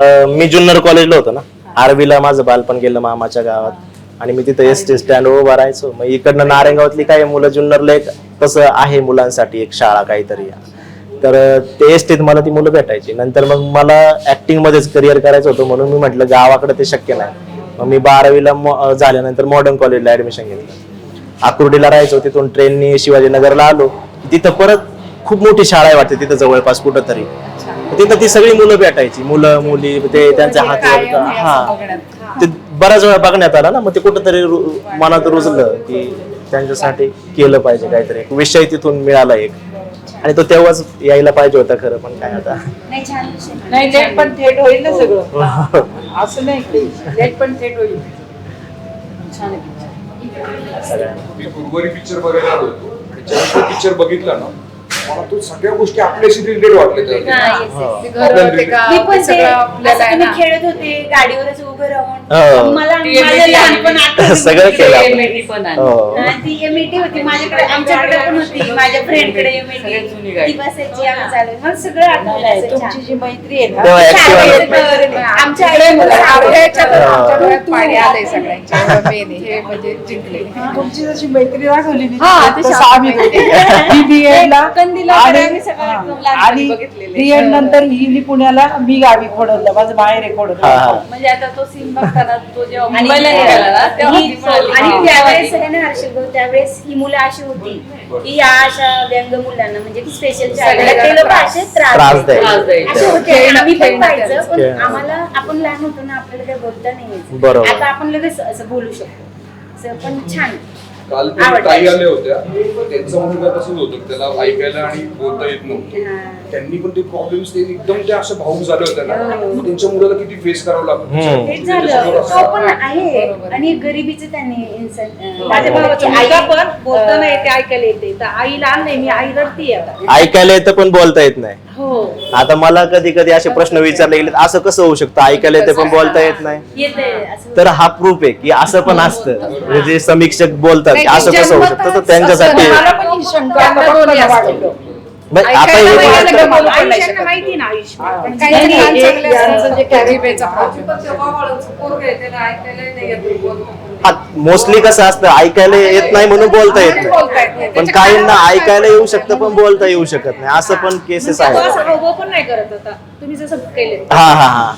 मी जुन्नर कॉलेजला होतो ना. आरवीला माझं बालपण गेलं मामाच्या गावात. आणि मी तिथं एस टी स्टँड उभा राहायचो. मग इकडनं नारायणगावातली काय मुलं जुन्नरला एक कसं आहे मुलांसाठी एक शाळा काहीतरी. तर ते एस टीत मला ती मुलं भेटायची. नंतर मग मला ऍक्टिंग मध्येच करिअर करायचं होतं म्हणून मी म्हटलं गावाकडे ते शक्य नाही. मग मी बारावीला झाल्यानंतर मॉडर्न कॉलेजला ऍडमिशन घेतलं. आकुर्डीला राहायचो. तिथून ट्रेननी शिवाजीनगरला आलो. तिथं परत खूप मोठी शाळा आहे वाटते तिथं जवळपास कुठं तरी तिथं ती सगळी मुलं भेटायची. मुलं मुली ते त्यांच्या हात हा. ते बऱ्याच वेळा बघण्यात आलं ना मग ते कुठंतरी रु- मनात रुजलं की त्यांच्यासाठी केलं पाहिजे काहीतरी. एक विषय तिथून मिळाला एक. आणि तो तेव्हाच यायला पाहिजे होता खरं पण काय आता. नाही छान विषय नाही नेट पण थेट होईल ना सगळं. असं नाही की नेट पण थेट होईल. छान आहे. मी गुरुवारी पिक्चर बघायला आलो होतो. आणि जेव्हा पिक्चर बघितला ना मला तो सगळ्या गोष्टी आपल्याशी रिलेटेड. हा. खेळत होते गाडीवरच उभं हो. राहून मला आठवलं. सगळं केलं आहे. हो. हा, ती एमईटी होती. माझ्याकडे आमच्याकडे पण होती. माझ्या फ्रेंडकडे. ती बसायची आम्ही चालू मला सगळं आठवलं तुमची. जी मैत्री आहे तेव्हा ना Activa शाळेत नव्हतं. तर आमच्या आपल्या आईला याच्यात हा. आमच्या डोळ्यात पाणी आलंय सगळ्यांच्या. मेन हे म्हणजे जिंकले. तुमची जशी मैत्री दाखवली हा, आम्ही ला आणि आम्ही हा, लहानपणी आणि बघितलेलं. बीएड नंतर पुण्याला मी गावी खोडवलं माझं बाहेर आहे हा, खोडवलं हा. म्हणजे आता तो सीन बघताना तो जेव्हा आणि मुंबईला निघाला ना तेव्हा ही- आणि. त्यावेळेस आहे ना हर्षल भाऊ त्यावेळेस ही मुलं अशी होती की या अशा व्यंग मुलांना म्हणजे की स्पेशल ते लोक त्रास. असे त्रास त्रास द्यायचे. द्यायचे. त्रास द्यायचे. असे होते खेळणं- आम्ही पण खेळणं पाहिजे त्याचं. पण खेळणं. आम्हाला आपण लहान होतो ना आपल्याला काही बोलता नाही यायचं. बरोबर. आता आपण लगेच असं बोलू शकतो असं पण छान काल ते. ताई आल्या होत्या. त्यांचं मुलगा तसंच होतं. त्याला ऐकायला आणि बोलता येत नव्हतं. हा. त्यांनी पण ते प्रॉब्लेम्स ते एकदम ते असं भाऊक झाले होते ना. हो. मग त्यांच्या मुलाला किती फेस करावं लागतं. हम्म. हेच झालं. तो पण आहे आणि गरिबीचं त्याने इन्सान अं, माझ्या भावाचा आई- पण बोलताना येते ऐकायला येते. तर आई लहान नाही मी आई रडती आता. ऐकायला येतं पण बोलता येत नाही. हो आता मला कधी कधी असे प्रश्न विचारले गेले असं कसं होऊ शकतं? ऐकायला येते पण बोलता येत नाही. तर हा प्रूफ आहे की असं पण असतं. म्हणजे जे समीक्षक बोलतात असं कसं होऊ शकतं? तर त्यांच्यासाठी नाही? आयुष्याला माहिती ना आयुष्य पण काही नाही, यांचं. जे मोस्टली कसं असतं ऐकायला येत नाही म्हणून बोलता येत बोलता येत नाही. नाही. पण काहींना ऐकायला येऊ शकतं पण बोलता येऊ शकत नाही. असं पण केसेस तो आहेत. असं हावभाव पण नाही करत आता. तुम्ही जसं केले हा हा हा.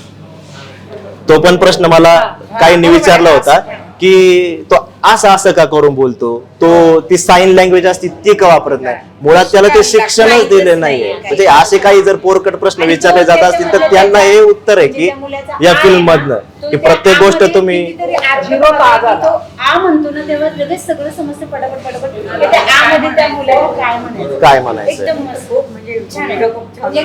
तो पण प्रश्न मला काहींनी विचारला होता. की तो असं असं का करून बोलतो? तो ती साईन लँग्वेज असती ती का वापरत नाही? मुळात त्याला ते शिक्षणच दिले नाहीये. म्हणजे असे काही जर पोरकट प्रश्न विचारले जात असतील तर त्यांना हे उत्तर आहे की या फिल्म मधनं की प्रत्येक गोष्ट तुम्ही मुलाला काय म्हणायचं? काय म्हणायचं? एकदम मस्त. म्हणजे. म्हणजे.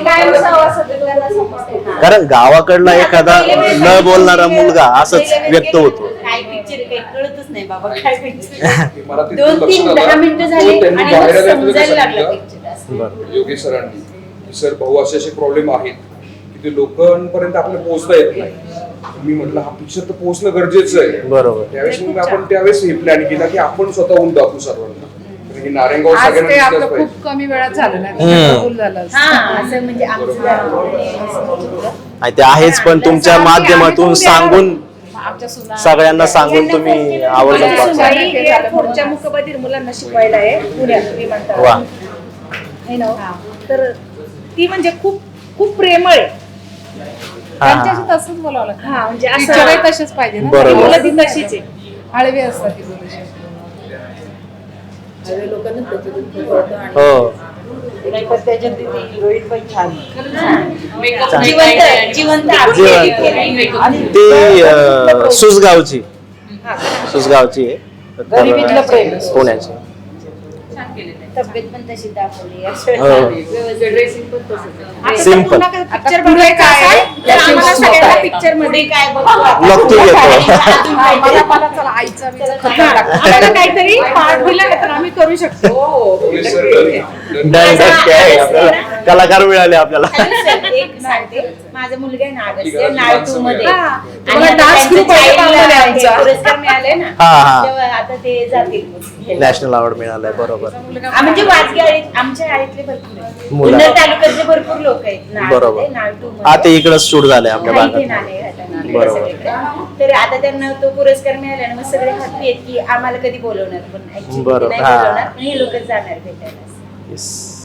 कारण गावाकडला एखादा न बोलणारा मुलगा असंच व्यक्त होतो काय पिक्चर काही कळतच नाही बाबा काय पिक्चर दोन तीन. दहा मिनिटं झाली त्यांनी आणि समजायला लागला पिक्चर. योगेश सरांनी की सर भाऊ असे असे प्रॉब्लेम आहेत की ते लोकांपर्यंत आपल्याला पोहोचता येत नाही. मी म्हटलं हा पिक्चर तर पोहोचणं गरजेचं आहे. बरोबर. त्यावेळेस मग आपण त्यावेळेस हे प्लॅन केला की आपण स्वतःहून दाखवू सर्वांना. तर हे नारायणगाव आज ते सगळ्यांना आपलं दिसलंच खूप पाहिजे कमी वेळात झालं हम्म. नाही फुल झालं असतं. हा असं म्हणजे आमचं आणि ते आहेच पण तुमच्या माध्यमातून सांगून सगळ्यांना सांगून तुम्ही मुकबधीर मुलांना शिकवायला आहे पुण्यात तुम्ही वा. म्हणता है ना तर ती म्हणजे खूप खूप प्रेमळ आहे. त्यांच्याशी. तसंच बोलावं लागतं. हा म्हणजे असं तसेच पाहिजे ना. मुलं ती तशीच आहे. हळवी असतात ती मुलं. हो. ती हिरोईन पण छान ती सुसगावची सुसगावची आहे. पुण्याची तब्येत पण तशी दाखवली हो. ड्रेसिंग पण तसंच. पुन्हा काही पिक्चर बघायचा काय सगळ्यांना. पिक्चरमध्ये काय? लपतो येतो. हा, आईचा काहीतरी पार्ट दिला तर आम्ही करू शकतो. काय आपल्याला कलाकार मिळाले आपल्याला हॅलो सर, एक सांगते माझा मुलगा आहे ना नाळ टू मध्ये हा. तुम्हाला आता dance group आहे हे. पुरस्कार मिळाले ना हा, हा. तेव्हा आता ते जातील. नॅशनल अवॉर्ड मिळालाय बरोबर आ, म्हणजे वाजगे आळीत आमच्या आळीतले भरपूर आहेत. मुलं. जुन्नर तालुक्यातले भरपूर लोक आहेत नाळ- बरोबर. नाळटू हा ते इकडे शूट झालंय आपल्या भागात घाटात, इकडे बरोबर. सगळीकडे. तर आता त्यांना तो पुरस्कार मिळाला ना मग सगळे हॅपी आहेत की आम्हाला कधी बोलवणार पण actually बरोबर. नाही हा. बोलवणार पण हे लोक जाणार भेटायला Yes.